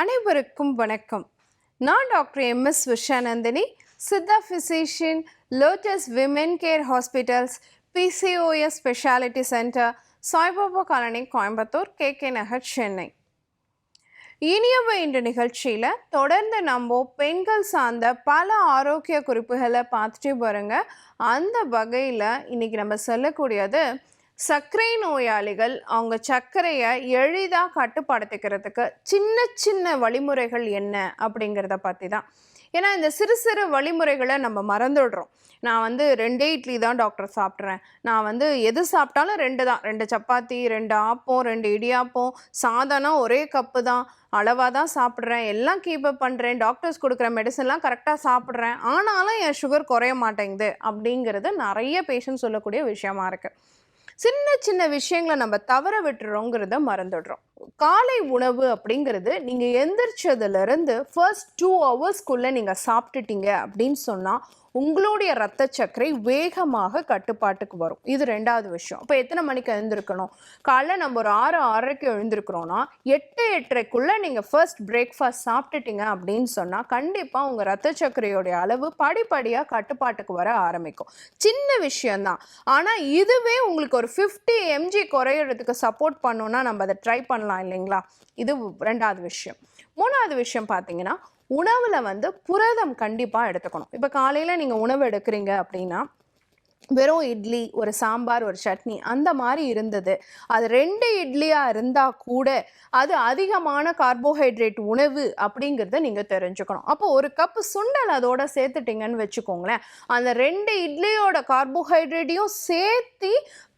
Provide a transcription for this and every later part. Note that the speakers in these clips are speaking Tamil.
அனைவருக்கும் வணக்கம். நான் doctor M. S. Vishanandini Siddha physician Lotus women care hospitals PCOS speciality centre Saibaba colony Coimbatore K. K. Nagar Chennai. இனியவை என்ற நிகழ்ச்சியில் தொடர்ந்து நம்ம பெண்கள் சார்ந்த பல ஆரோக்கிய குறிப்புகளை பார்த்துட்டு பாருங்க அந்த வகையில் இன்னைக்கு நம்ம சொல்லக்கூடியது சர்க்கரை நோயாளிகள் அவங்க சர்க்கரையை எளிதாக கட்டுப்படுத்திக்கிறதுக்கு சின்ன சின்ன வழிமுறைகள் என்ன அப்படிங்கிறத பற்றி தான் ஏன்னா இந்த சிறு சிறு வழிமுறைகளை நம்ம மறந்துடுறோம். நான் வந்து ரெண்டே இட்லி தான் டாக்டர் சாப்பிட்றேன். நான் வந்து எது சாப்பிட்டாலும் ரெண்டு தான். ரெண்டு சப்பாத்தி ரெண்டு ஆப்பம் ரெண்டு இடியாப்பம் சாதனம் ஒரே கப்பு தான். அளவாக தான் சாப்பிட்றேன். எல்லாம் கீப் அப் பண்ணுறேன் டாக்டர்ஸ் கொடுக்குற மெடிசன்லாம் கரெக்டாக சாப்பிட்றேன். ஆனாலும் என் சுகர் குறைய மாட்டேங்குது அப்படிங்கிறது நிறைய பேஷண்ட் சொல்லக்கூடிய விஷயமா இருக்குது சின்ன சின்ன விஷயங்களை நம்ம தவற விட்டுறோங்கிறத மறந்துடுறோம். காலை உணவு அப்படிங்கிறது நீங்கள் எந்திரிச்சதுலேருந்து ஃபர்ஸ்ட் டூ ஹவர்ஸ்க்குள்ளே நீங்கள் சாப்பிட்டுட்டீங்க அப்படின்னு சொன்னால் உங்களுடைய ரத்த சர்க்கரை வேகமாக கட்டுப்பாட்டுக்கு வரும். இது ரெண்டாவது விஷயம். அப்போ எத்தனை மணிக்கு எழுந்திருக்கணும்? காலைல நம்ம ஒரு ஆறு ஆறரைக்கு எழுந்திருக்கிறோன்னா எட்டு எட்டரைக்குள்ளே நீங்கள் ஃபர்ஸ்ட் பிரேக்ஃபாஸ்ட் சாப்பிட்டுட்டீங்க அப்படின்னு சொன்னால் கண்டிப்பாக உங்கள் ரத்த சர்க்கரையோடைய அளவு படிப்படியாக கட்டுப்பாட்டுக்கு வர ஆரம்பிக்கும். சின்ன விஷயந்தான் ஆனால் இதுவே உங்களுக்கு ஒரு ஃபிஃப்டி எம்ஜி குறையிறதுக்கு சப்போர்ட் பண்ணோன்னா நம்ம அதை ட்ரை பண்ணலாம். இல்லைங்களா? இது ரெண்டாவது விஷயம். மூணாவது விஷயம் பார்த்தீங்கன்னா உணவில் வந்து புரதம் கண்டிப்பாக எடுத்துக்கணும். இப்போ காலையில் நீங்கள் உணவு எடுக்கிறீங்க அப்படின்னா வெறும் இட்லி ஒரு சாம்பார் ஒரு சட்னி அந்த மாதிரி இருந்தது. அது ரெண்டு இட்லியாக இருந்தால் கூட அது அதிகமான கார்போஹைட்ரேட் உணவு அப்படிங்கிறத நீங்கள் தெரிஞ்சுக்கணும். அப்போ ஒரு கப்பு சுண்டல் அதோட சேர்த்துட்டிங்கன்னு வச்சுக்கோங்களேன். அந்த ரெண்டு இட்லியோட கார்போஹைட்ரேட்டையும் சேர்த்து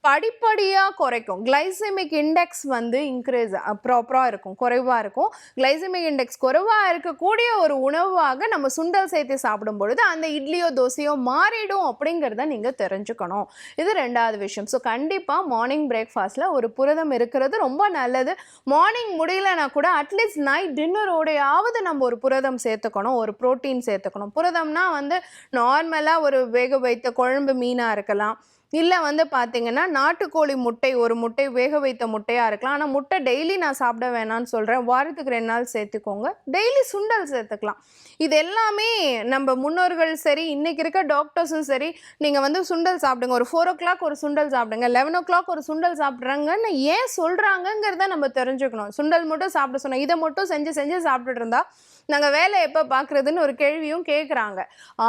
படிப்படியாக குறைக்கும். கிளைசமிக் இண்டெக்ஸ் வந்து இன்க்ரீஸ் ப்ராப்பராக இருக்கும் குறைவாக இருக்கும். கிளைசமிக் இண்டெக்ஸ் குறைவாக இருக்கக்கூடிய ஒரு உணவாக நம்ம சுண்டல் சேர்த்து சாப்பிடும் பொழுது அந்த இட்லியோ தோசையோ மாறிடும் அப்படிங்கிறத நீங்கள் தெரிஞ்சுக்கணும். இது ரெண்டாவது விஷயம். ஸோ கண்டிப்பாக மார்னிங் பிரேக்ஃபாஸ்ட்டில் ஒரு புரதம் இருக்கிறது ரொம்ப நல்லது. மார்னிங் முடியலனா கூட அட்லீஸ்ட் நைட் டின்னரோடையாவது நம்ம ஒரு புரதம் சேர்த்துக்கணும் ஒரு புரோட்டீன் சேர்த்துக்கணும். புரதம்னா வந்து நார்மலாக ஒரு வேக வைத்த குழம்பு மீனாக இருக்கலாம். இல்லை வந்து பார்த்தீங்கன்னா நாட்டுக்கோழி முட்டை ஒரு முட்டை வேக வைத்த முட்டையாக இருக்கலாம். ஆனால் முட்டை டெய்லி நான் சாப்பிட வேணாம்னு சொல்கிறேன் வாரத்துக்கு ரெண்டு நாள் சேர்த்துக்கோங்க. டெய்லி சுண்டல் சேர்த்துக்கலாம். இது எல்லாமே நம்ம முன்னோர்கள் சரி இன்றைக்கி இருக்க டாக்டர்ஸும் சரி நீங்கள் வந்து சுண்டல் சாப்பிடுங்க. ஒரு ஃபோர் ஓ கிளாக் ஒரு சுண்டல் சாப்பிடுங்க. லெவன் ஓ கிளாக் ஒரு சுண்டல் சாப்பிட்றாங்கன்னு ஏன் சொல்கிறாங்கங்கிறத நம்ம தெரிஞ்சுக்கணும். சுண்டல் மட்டும் சாப்பிட சொன்னோம் இதை மட்டும் செஞ்சு செஞ்சு சாப்பிட்டுட்டு இருந்தால் நாங்கள் வேலை எப்போ பார்க்குறதுன்னு ஒரு கேள்வியும் கேட்குறாங்க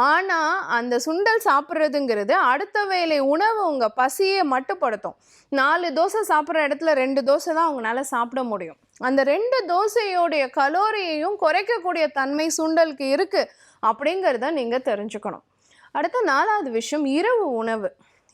ஆனால் அந்த சுண்டல் சாப்பிட்றதுங்கிறது அடுத்த வேலை உணவு உங்கள் பசியை மட்டுப்படுத்தும். நாலு தோசை சாப்பிட்ற இடத்துல ரெண்டு தோசை தான் உங்களால் சாப்பிட முடியும். அந்த ரெண்டு தோசையோடைய கலோரியையும் குறைக்கக்கூடிய தன்மை சுண்டலுக்கு இருக்குது அப்படிங்கிறத நீங்கள் தெரிஞ்சுக்கணும். அடுத்த நாலாவது விஷயம் இரவு உணவு.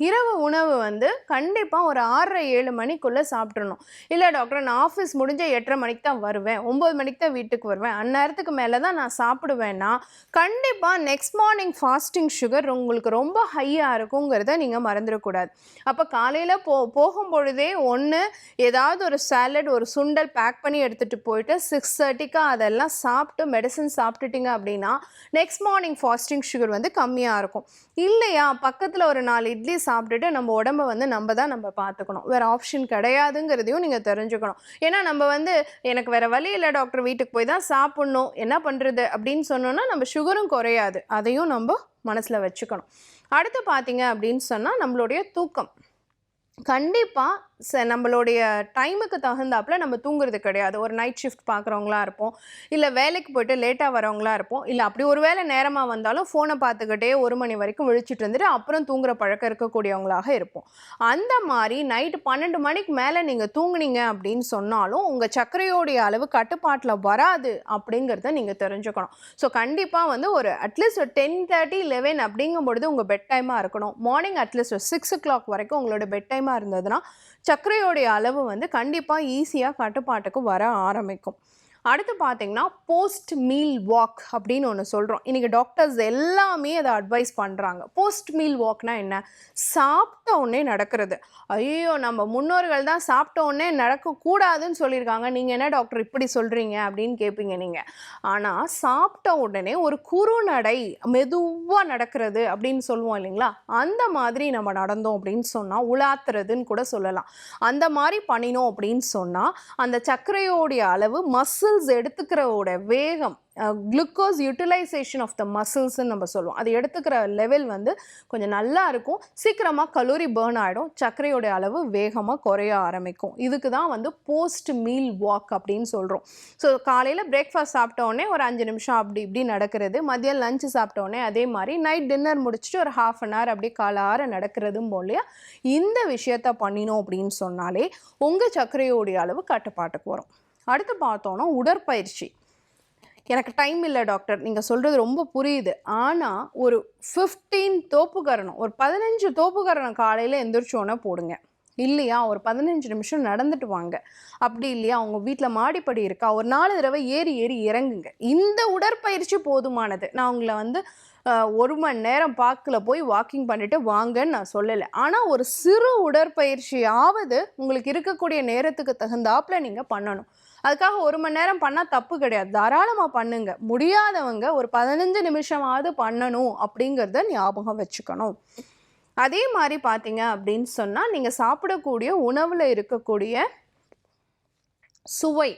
இரவு உணவு வந்து கண்டிப்பாக ஒரு ஆறரை ஏழு மணிக்குள்ளே சாப்பிட்றணும் இல்லை டாக்டர் நான் ஆஃபீஸ் முடிஞ்ச எட்டரை மணிக்கு தான் வருவேன். ஒம்பது மணிக்கு தான் வீட்டுக்கு வருவேன். அந்நேரத்துக்கு மேலே தான் நான் சாப்பிடுவேன்னா கண்டிப்பாக நெக்ஸ்ட் மார்னிங் ஃபாஸ்டிங் சுகர் உங்களுக்கு ரொம்ப ஹையாக இருக்குங்கிறத நீங்கள் மறந்துடக்கூடாது. அப்போ காலையில் போ போகும் பொழுதே ஒன்று ஏதாவது ஒரு சாலட் ஒரு சுண்டல் பேக் பண்ணி எடுத்துகிட்டு போயிட்டு சிக்ஸ் தேர்ட்டிக்கு அதெல்லாம் சாப்பிட்டு மெடிசன் சாப்பிட்டுட்டிங்க அப்படின்னா நெக்ஸ்ட் மார்னிங் ஃபாஸ்டிங் சுகர் வந்து கம்மியாக இருக்கும். இல்லையா? பக்கத்தில் ஒரு நாலு இட்லி சாப்பிட்டுட்டு நம்ம உடம்ப வந்து நம்ம தான் நம்ம பார்த்துக்கணும். வேறு ஆப்ஷன் கிடையாதுங்கிறதையும் நீங்கள் தெரிஞ்சுக்கணும். ஏன்னா நம்ம வந்து எனக்கு வேறு வழி இல்லை டாக்டர் வீட்டுக்கு போய் தான் சாப்பிட்ணும். என்ன பண்ணுறது அப்படின்னு சொன்னோன்னா நம்ம சுகரும் குறையாது. அதையும் நம்ம மனசில் வச்சுக்கணும். அடுத்து பார்த்தீங்க அப்படின்னு சொன்னால் நம்மளுடைய தூக்கம். கண்டிப்பாக ச நம்மளுடைய டைமுக்கு தகுந்தாப்புல நம்ம தூங்குறது கிடையாது. ஒரு நைட் ஷிஃப்ட் பார்க்குறவங்களா இருப்போம். இல்லை வேலைக்கு போயிட்டு லேட்டாக வரவங்களா இருப்போம். இல்லை அப்படி ஒரு வேளை நேரமாக வந்தாலும் ஃபோனை பார்த்துக்கிட்டே ஒரு மணி வரைக்கும் விழிச்சிட்டு இருந்துட்டு அப்புறம் தூங்குற பழக்கம் இருக்கக்கூடியவங்களாக இருப்போம். அந்த மாதிரி நைட்டு பன்னெண்டு மணிக்கு மேலே நீங்கள் தூங்குனீங்க அப்படின்னு சொன்னாலும் உங்கள் சர்க்கரையோடைய அளவு கட்டுப்பாட்டில் வராது அப்படிங்கிறத நீங்கள் தெரிஞ்சுக்கணும். ஸோ கண்டிப்பாக வந்து ஒரு அட்லீஸ்ட் ஒரு டென் தேர்ட்டி லெவன் அப்படிங்கும் பொழுது உங்கள் பெட் டைமாக இருக்கணும் மார்னிங் அட்லீஸ்ட் ஒரு சிக்ஸ் ஓ கிளாக் வரைக்கும் உங்களோட பெட் டைமாக இருந்ததுன்னா சர்க்கரையோடைய அளவு வந்து கண்டிப்பாக ஈஸியாக கட்டுப்பாட்டுக்கு வர ஆரம்பிக்கும். அடுத்து பார்த்தீங்கன்னா போஸ்ட் மீல் வாக் அப்படின்னு ஒன்று சொல்கிறோம் இன்றைக்கி டாக்டர்ஸ் எல்லாமே அதை அட்வைஸ் பண்ணுறாங்க போஸ்ட் மீல் வாக்னா என்ன? சாப்பிட்ட உடனே நடக்கிறது. ஐயோ நம்ம முன்னோர்கள் தான் சாப்பிட்ட உடனே நடக்கக்கூடாதுன்னு சொல்லியிருக்காங்க. நீங்கள் என்ன டாக்டர் இப்படி சொல்கிறீங்க அப்படின்னு கேட்பீங்க நீங்கள் ஆனால் சாப்பிட்ட உடனே ஒரு குறுநடை மெதுவாக நடக்கிறது அப்படின்னு சொல்லுவோம் இல்லைங்களா? அந்த மாதிரி நம்ம நடந்தோம் அப்படின்னு சொன்னால் உலாத்துறதுன்னு கூட சொல்லலாம். அந்த மாதிரி பண்ணினோம் அப்படின்னு சொன்னால் அந்த சர்க்கரையோடைய அளவு மசு மசில்ஸ் எடுத்துக்கிறவோட வேகம் குளுக்கோஸ் யூட்டிலைசேஷன் ஆஃப் த மசில்ஸ்ன்னு நம்ம சொல்லுவோம். அது எடுத்துக்கிற லெவல் வந்து கொஞ்சம் நல்லா இருக்கும். சீக்கிரமாக கலோரி பேர்ன் ஆகிடும் சர்க்கரையோட அளவு வேகமாக குறைய ஆரம்பிக்கும். இதுக்கு தான் வந்து போஸ்ட் மீல் வாக் அப்படின்னு சொல்கிறோம் ஸோ காலையில் பிரேக்ஃபாஸ்ட் சாப்பிட்டோடனே ஒரு அஞ்சு நிமிஷம் அப்படி இப்படி நடக்கிறது. மதியம் லஞ்சு சாப்பிட்டோடனே அதே மாதிரி நைட் டின்னர் முடிச்சுட்டு ஒரு ஹாஃப் அன் ஹவர் அப்படியே காலார நடக்கிறதும் போலையா இந்த விஷயத்த பண்ணினோம் அப்படின்னு சொன்னாலே உங்கள் சர்க்கரையோடைய அளவு கட்டுப்பாட்டுக்கு வரும். அடுத்து பார்த்தோன்னா உடற்பயிற்சி. எனக்கு டைம் இல்லை டாக்டர் நீங்கள் சொல்கிறது ரொம்ப புரியுது. ஆனால் ஒரு ஃபிஃப்டீன் தோப்புக்கரணம் ஒரு பதினஞ்சு தோப்புக்கரணம் காலையில் எந்திரிச்சோன்னே போடுங்க. இல்லையா? ஒரு பதினஞ்சு நிமிஷம் நடந்துட்டு வாங்க. அப்படி இல்லையா? அவங்க வீட்டில் மாடிப்படி இருக்கா? ஒரு நாலு தடவை ஏறி ஏறி இறங்குங்க. இந்த உடற்பயிற்சி போதுமானது. நான் உங்களை வந்து ஒரு மணி நேரம் பார்க்கில் போய் வாக்கிங் பண்ணிட்டு வாங்கன்னு நான் சொல்லலை. ஆனால் ஒரு சிறு உடற்பயிற்சியாவது உங்களுக்கு இருக்கக்கூடிய நேரத்துக்கு தகுந்தாப்பில் நீங்கள் பண்ணணும். அதுக்காக ஒரு மணி நேரம் பண்ணால் தப்பு கிடையாது. தாராளமாக பண்ணுங்க. முடியாதவங்க ஒரு பதினஞ்சு நிமிஷமாவது பண்ணணும் அப்படிங்கிறத ஞாபகம் வச்சுக்கணும். அதே மாதிரி பார்த்தீங்க அப்படின்னு சொன்னால் நீங்கள் சாப்பிடக்கூடிய உணவில் இருக்கக்கூடிய சுவை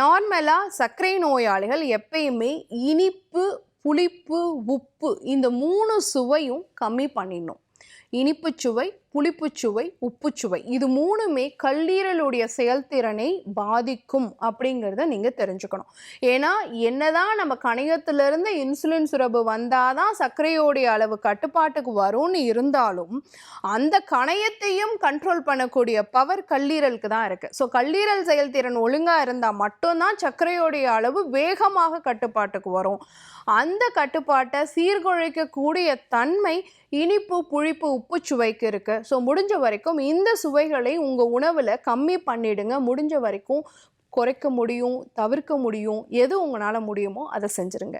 நார்மலாக சர்க்கரை நோயாளிகள் எப்பயுமே இனிப்பு புளிப்பு உப்பு இந்த மூணு சுவையும் கம்மி பண்ணிடணும். இனிப்புச் சுவை புளிப்புச்சுவை உப்புச்சுவை இது மூணுமே கல்லீரலுடைய செயல்திறனை பாதிக்கும் அப்படிங்கிறத நீங்கள் தெரிஞ்சுக்கணும். ஏன்னா என்னதான் நம்ம கணையத்திலிருந்து இன்சுலின் சுரப்பு வந்தால் தான் சர்க்கரையோடைய அளவு கட்டுப்பாட்டுக்கு வரும்னு இருந்தாலும் அந்த கணையத்தையும் கண்ட்ரோல் பண்ணக்கூடிய பவர் கல்லீரலுக்கு தான் இருக்குது ஸோ கல்லீரல் செயல்திறன் ஒழுங்காக இருந்தால் மட்டும்தான் சர்க்கரையோடைய அளவு வேகமாக கட்டுப்பாட்டுக்கு வரும். அந்த கட்டுப்பாட்டை சீர்குலைக்கக்கூடிய தன்மை இனிப்பு புளிப்பு உப்புச்சுவைக்கு இருக்குது ஸோ முடிஞ்ச வரைக்கும் இந்த சுவைகளை உங்கள் உணவில் கம்மி பண்ணிடுங்க. முடிஞ்ச வரைக்கும் குறைக்க முடியும் தவிர்க்க முடியும் எது உங்களால் முடியுமோ அதை செஞ்சுருங்க.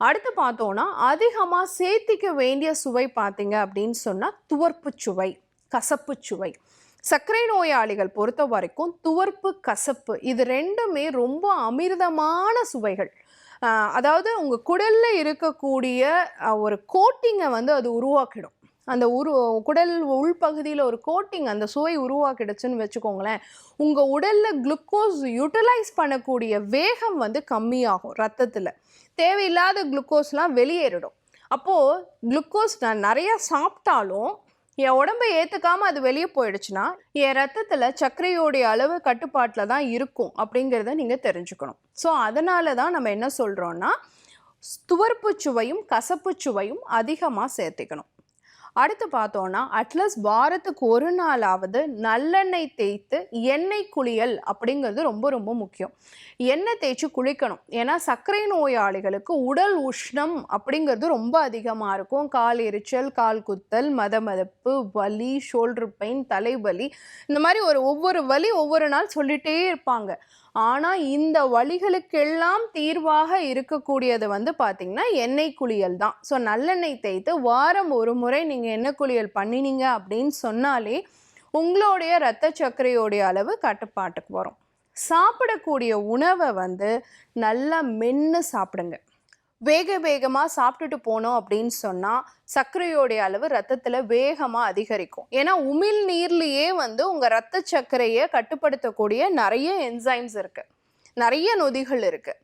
அடுத்து பார்த்தோன்னா அதிகமாக சேர்த்திக்க வேண்டிய சுவை பார்த்தீங்க அப்படின்னு சொன்னால் துவர்ப்பு சுவை கசப்பு சுவை. சர்க்கரை நோயாளிகள் பொறுத்த வரைக்கும் துவர்ப்பு கசப்பு இது ரெண்டுமே ரொம்ப அமிர்தமான சுவைகள். அதாவது உங்கள் குடலில் இருக்கக்கூடிய ஒரு கோட்டிங்கை வந்து அது உருவாக்கிடும். அந்த உரு குடல் உள்பகுதியில் ஒரு கோட்டிங் அந்த சுவை உருவாக்கிடுச்சுன்னு வச்சுக்கோங்களேன். உங்கள் உடலில் குளுக்கோஸ் யூட்டிலைஸ் பண்ணக்கூடிய வேகம் வந்து கம்மியாகும் ரத்தத்தில். தேவையில்லாத குளுக்கோஸ்லாம் வெளியேறிடும். அப்போது குளுக்கோஸ் நான் நிறையா சாப்பிட்டாலும் என் உடம்பை ஏற்றுக்காமல் அது வெளியே போயிடுச்சுன்னா என் ரத்தத்தில் சர்க்கரையோடைய அளவு கட்டுப்பாட்டில் தான் இருக்கும் அப்படிங்கிறத நீங்கள் தெரிஞ்சுக்கணும். ஸோ அதனால தான் நம்ம என்ன சொல்கிறோன்னா துவர்ப்பு சுவையும் கசப்பு சுவையும் அதிகமாக சேர்த்துக்கணும். அடுத்து பார்த்தோன்னா அட்லீஸ்ட் வாரத்துக்கு ஒரு நாளாவது நல்லெண்ணெய் தேய்த்து எண்ணெய் குளியல் அப்படிங்கிறது ரொம்ப ரொம்ப முக்கியம். எண்ணெய் தேய்ச்சி குளிக்கணும். ஏன்னா சர்க்கரை நோயாளிகளுக்கு உடல் உஷ்ணம் அப்படிங்கிறது ரொம்ப அதிகமாக இருக்கும். கால் எரிச்சல் கால் குத்தல் மதமதப்பு வலி ஷோல்டர் பெயின் தலைவலி இந்த மாதிரி ஒரு ஒவ்வொரு வலி ஒவ்வொரு நாள் சொல்லிட்டே இருப்பாங்க. ஆனால் இந்த வழிகளுக்கெல்லாம் தீர்வாக இருக்கக்கூடியது வந்து பார்த்திங்கன்னா எண்ணெய் குளியல் தான். ஸோ நல்லெண்ணெய் தேய்த்து வாரம் ஒரு முறை நீங்கள் எண்ணெய் குளியல் பண்ணினீங்க அப்படின்னு சொன்னாலே உங்களுடைய இரத்த சர்க்கரையோடைய அளவு கட்டுப்பாட்டுக்கு வரும். சாப்பிடக்கூடிய உணவை வந்து நல்லா மென்று சாப்பிடுங்க. வேக வேகமாக சாப்பிட்டுட்டு போனோம் அப்படின்னு சொன்னால் சர்க்கரையோடைய அளவு ரத்தத்தில் வேகமாக அதிகரிக்கும். ஏன்னா உமிழ் நீர்லேயே வந்து உங்கள் ரத்த சர்க்கரையை கட்டுப்படுத்தக்கூடிய நிறைய என்சைம்ஸ் இருக்குது நிறைய நொதிகள் இருக்குது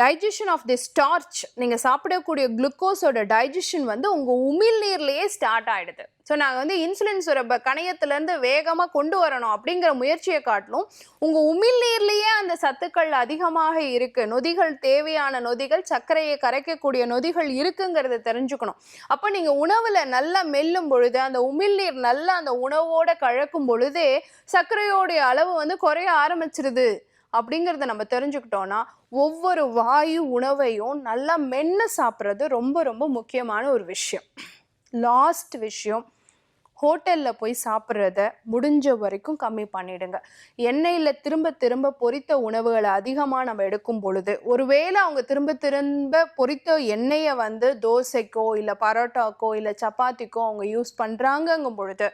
டைஜஷன் ஆஃப் தி ஸ்டார்ச் நீங்கள் சாப்பிடக்கூடிய குளுக்கோஸோட டைஜஷன் வந்து உங்கள் உமிழ்நீர்லேயே ஸ்டார்ட் ஆகிடுது ஸோ நாங்கள் வந்து இன்சுலின் சுரப்ப கணையத்துலேருந்து வேகமாக கொண்டு வரணும் அப்படிங்கிற முயற்சியை காட்டிலும் உங்கள் உமிழ் நீர்லேயே அந்த சத்துக்கள் அதிகமாக இருக்குது நொதிகள் தேவையான நொதிகள் சர்க்கரையை கரைக்கக்கூடிய நொதிகள் இருக்குங்கிறத தெரிஞ்சுக்கணும். அப்போ நீங்கள் உணவில் நல்லா மெல்லும் பொழுது அந்த உமிழ்நீர் நல்லா அந்த உணவோட கழக்கும் பொழுதே சர்க்கரையோடைய அளவு வந்து குறைய ஆரம்பிச்சிருது. அப்படிங்கிறத நம்ம தெரிஞ்சுக்கிட்டோன்னா ஒவ்வொரு வாயு உணவையும் நல்லா மென்று சாப்பிட்றது ரொம்ப ரொம்ப முக்கியமான ஒரு விஷயம். லாஸ்ட் விஷயம் ஹோட்டலில் போய் சாப்பிட்றத முடிஞ்ச வரைக்கும் கம்மி பண்ணிடுங்க. எண்ணெயில் திரும்ப திரும்ப பொரித்த உணவுகளை அதிகமாக நம்ம எடுக்கும் பொழுது ஒருவேளை அவங்க திரும்ப திரும்ப பொரித்த எண்ணெயை வந்து தோசைக்கோ இல்லை பரோட்டாக்கோ இல்லை சப்பாத்திக்கோ அவங்க யூஸ் பண்ணுறாங்கங்கும் பொழுது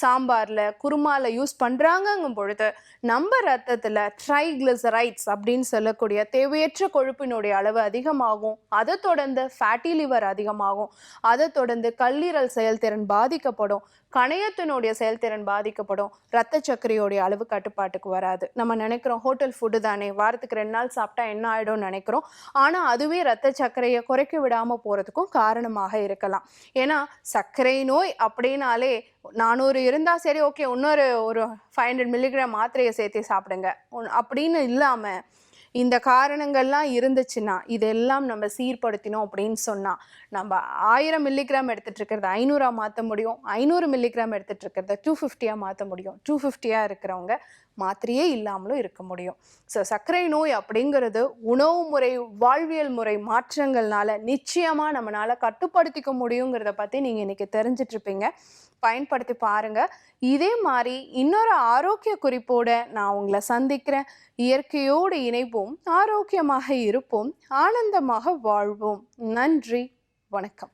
சாம்பாரில் குருமாவில் யூஸ் பண்ணுறாங்கங்கும் பொழுது நம்ம ரத்தத்தில் ட்ரைக்ளிசரைட்ஸ் அப்படின்னு சொல்லக்கூடிய தேவையற்ற கொழுப்பினுடைய அளவு அதிகமாகும். அதை தொடர்ந்து ஃபேட்டி லிவர் அதிகமாகும். அதை தொடர்ந்து கல்லீரல் செயல்திறன் பாதிக்கப்படும். கணையத்தினுடைய செயல்திறன் பாதிக்கப்படும். ரத்த சர்க்கரையோடைய அளவு கட்டுப்பாட்டுக்கு வராது. நம்ம நினைக்கிறோம் ஹோட்டல் ஃபுட்டு தானே. வாரத்துக்கு ரெண்டு நாள் சாப்பிட்டா என்ன ஆகிடும்னு நினைக்கிறோம். ஆனால் அதுவே ரத்த சர்க்கரையை குறைக்க விடாமல் போகிறதுக்கும் காரணமாக இருக்கலாம். ஏன்னா சர்க்கரை நோய் அப்படின்னாலே நானூறு இருந்தால் சரி ஓகே இன்னொரு ஒரு ஃபைவ் ஹண்ட்ரட் மில்லிகிராம் மாத்திரையை சேர்த்து சாப்பிடுங்க. ஒன் அப்படின்னு இல்லாமல் இந்த காரணங்கள்லாம் இருந்துச்சுன்னா இதெல்லாம் நம்ம சீர்படுத்தினோம் அப்படின்னு சொன்னால் நம்ம ஆயிரம் மில்லிகிராம் எடுத்துகிட்டு இருக்கிறத ஐநூறாக மாற்ற முடியும். ஐநூறு மில்லிகிராம் எடுத்துட்டு இருக்கிறத டூ ஃபிஃப்டியாக மாற்ற முடியும். டூ ஃபிஃப்டியாக இருக்கிறவங்க மாத்திரையே இல்லாமலும் இருக்க முடியும். ஸோ சர்க்கரை நோய் அப்படிங்கிறது உணவு முறை வாழ்வியல் முறை மாற்றங்கள்னால நிச்சயமாக நம்மளால் கட்டுப்படுத்திக்க முடியுங்கிறத பற்றி நீங்கள் இன்றைக்கி தெரிஞ்சிட்ருப்பீங்க. பயன்படுத்தி பாருங்கள் இதே மாதிரி இன்னொரு ஆரோக்கிய குறிப்போட நான் உங்களை சந்திக்கிறேன். இயற்கையோடு இணைப்போம் ஆரோக்கியமாக இருப்போம். ஆனந்தமாக வாழ்வோம். நன்றி. வணக்கம்.